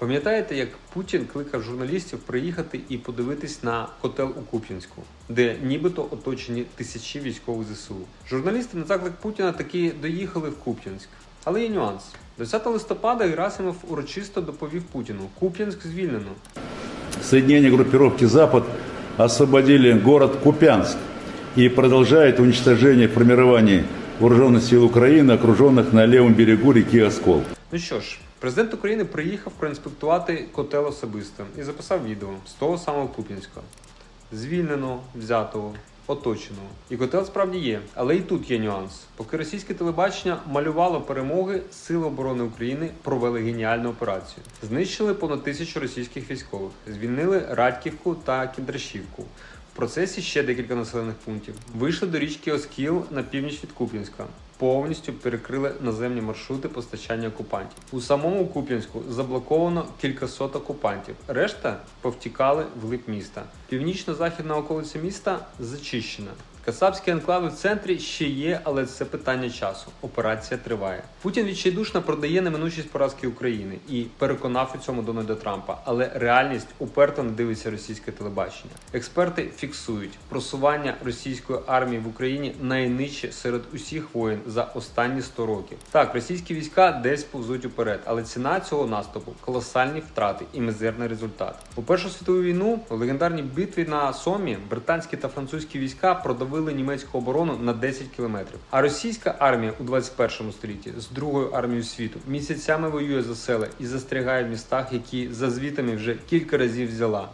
Пам'ятаєте, як Путін кликав журналістів приїхати і подивитись на котел у Куп'янську, де нібито оточені тисячі військових ЗСУ? Журналісти на заклик Путіна таки доїхали в Куп'янськ. Але є нюанс. 10 листопада Герасимов урочисто доповів Путіну: Куп'янськ звільнено. Соединения группировки «Запад» освободили город Купянск и продолжает уничтожение формирований вооруженных сил Украины, окруженных на левом берегу реки Оскол. Ну що ж, президент України приїхав проінспектувати котел особисто і записав відео з того самого Куп'янська. Звільненого, взятого, оточеного. І котел справді є, але і тут є нюанс. Поки російське телебачення малювало перемоги, Сили оборони України провели геніальну операцію. Знищили понад тисячу російських військових, звільнили Радьківку та Кіндрашівку. В процесі ще декілька населених пунктів. Вийшли до річки Оскіл на північ від Куп'янська. Повністю перекрили наземні маршрути постачання окупантів. У самому Куп'янську заблоковано кількасот окупантів. Решта повтікали вглиб міста. Північно-західна околиця міста зачищена. Касапські анклави в центрі ще є, але це питання часу. Операція триває. Путін відчайдушно продає неминучість поразки України і переконав у цьому Дональда Трампа. Але реальність уперто не дивиться російське телебачення. Експерти фіксують просування російської армії в Україні найнижче серед усіх воєн за останні 100 років. Так, російські війська десь повзуть уперед, але ціна цього наступу колосальні втрати і мізерний результат. У Першу світову війну у легендарній битві на Сомі британські та французькі війська продавили німецьку оборону на 10 кілометрів. А російська армія у 21 столітті з другою армією світу місяцями воює за села і застрягає в містах, які за звітами вже кілька разів взяла.